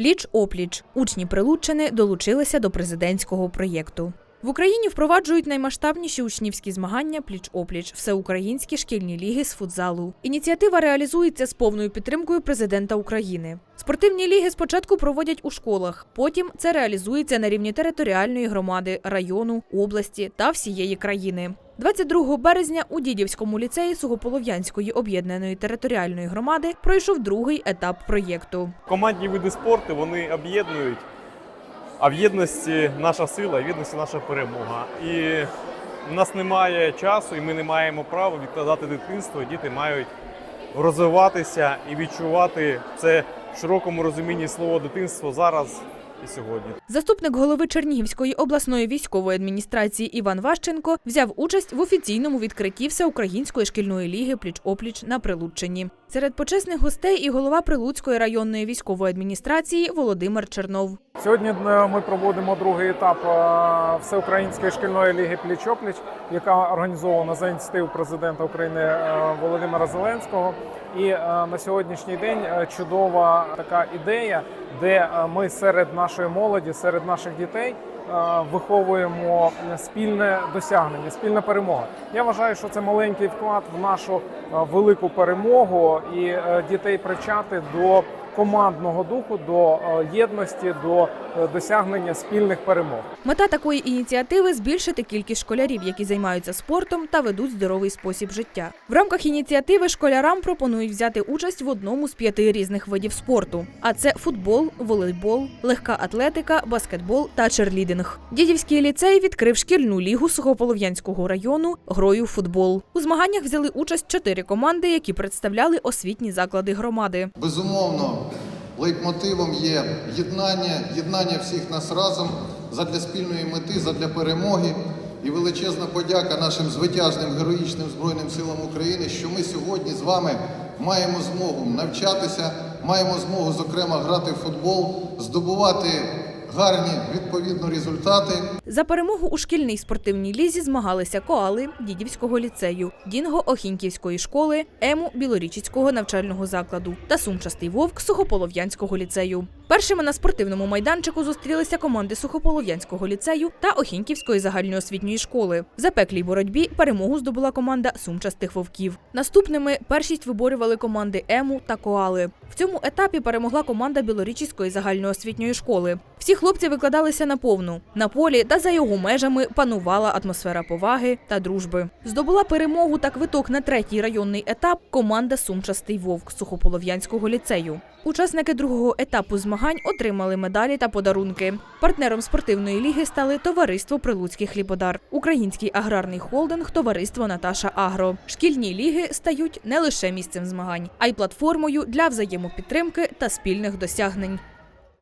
Пліч опліч учні Прилуччини долучилися до президентського проєкту. В Україні впроваджують наймасштабніші учнівські змагання пліч опліч всеукраїнські шкільні ліги з футзалу. Ініціатива реалізується з повною підтримкою президента України. Спортивні ліги спочатку проводять у школах, потім це реалізується на рівні територіальної громади, району, області та всієї країни. 22 березня у Дідівському ліцеї Сугополов'янської об'єднаної територіальної громади пройшов другий етап проєкту. Командні види спорту вони об'єднують, а в єдності наша сила, в єдності наша перемога. І в нас немає часу, і ми не маємо права відкладати дитинство. Діти мають розвиватися і відчувати це в широкому розумінні слова дитинство зараз і сьогодні. Заступник голови Чернігівської обласної військової адміністрації Іван Ващенко взяв участь в офіційному відкритті всеукраїнської шкільної ліги пліч-опліч на Прилуччині. Серед почесних гостей і голова Прилуцької районної військової адміністрації Володимир Чернов. Сьогодні е, ми проводимо другий етап е, Всеукраїнської шкільної ліги Пліч-опліч, яка організована за ініціатив президента України е, Володимира Зеленського. І на сьогоднішній день чудова така ідея, де ми серед нашої молоді, серед наших дітей. е, Виховуємо спільне досягнення, спільна перемога. Я вважаю, що це маленький вклад в нашу е, велику перемогу і е, дітей привчати до командного духу, до е, єдності, до е, досягнення спільних перемог. Мета такої ініціативи збільшити кількість школярів, які займаються спортом та ведуть здоровий спосіб життя. В рамках ініціативи школярам пропонують взяти участь в одному з п'яти різних видів спорту: а це футбол, волейбол, легка атлетика, баскетбол та черлідинг. Дідівський ліцей відкрив шкільну лігу Сухополов'янського району грою в футбол. У змаганнях взяли участь чотири команди, які представляли освітні заклади громади. Безумовно, лейтмотивом є єднання, єднання всіх нас разом задля спільної мети, задля перемоги. І величезна подяка нашим звитяжним героїчним Збройним силам України, що ми сьогодні з вами маємо змогу навчатися, маємо змогу, зокрема, грати в футбол, здобувати гарні відповідно результати. За перемогу у шкільній спортивній лізі змагалися коали Дідівського ліцею, Дінго Охінківської школи, Ему Білорічицького навчального закладу та Сумчастий вовк Сухополов'янського ліцею. Першими на спортивному майданчику зустрілися команди Сухополов'янського ліцею та Охінківської загальноосвітньої школи. В запеклій боротьбі перемогу здобула команда Сумчастих вовків. Наступними першість виборювали команди Ему та Коали. В цьому етапі перемогла команда Білорічицької загальноосвітньої школи. Всі хлопці викладалися на повну. На полі та за його межами панувала атмосфера поваги та дружби. Здобула перемогу та квиток на третій районний етап команда Сумчастий вовк Сухополов'янського ліцею. Учасники другого етапу змагань отримали медалі та подарунки. Партнером спортивної ліги стали товариство Прилуцький хлібодар, Український аграрний холдинг, товариство Наташа Агро. Шкільні ліги стають не лише місцем змагань, а й платформою для взаємопідтримки та спільних досягнень.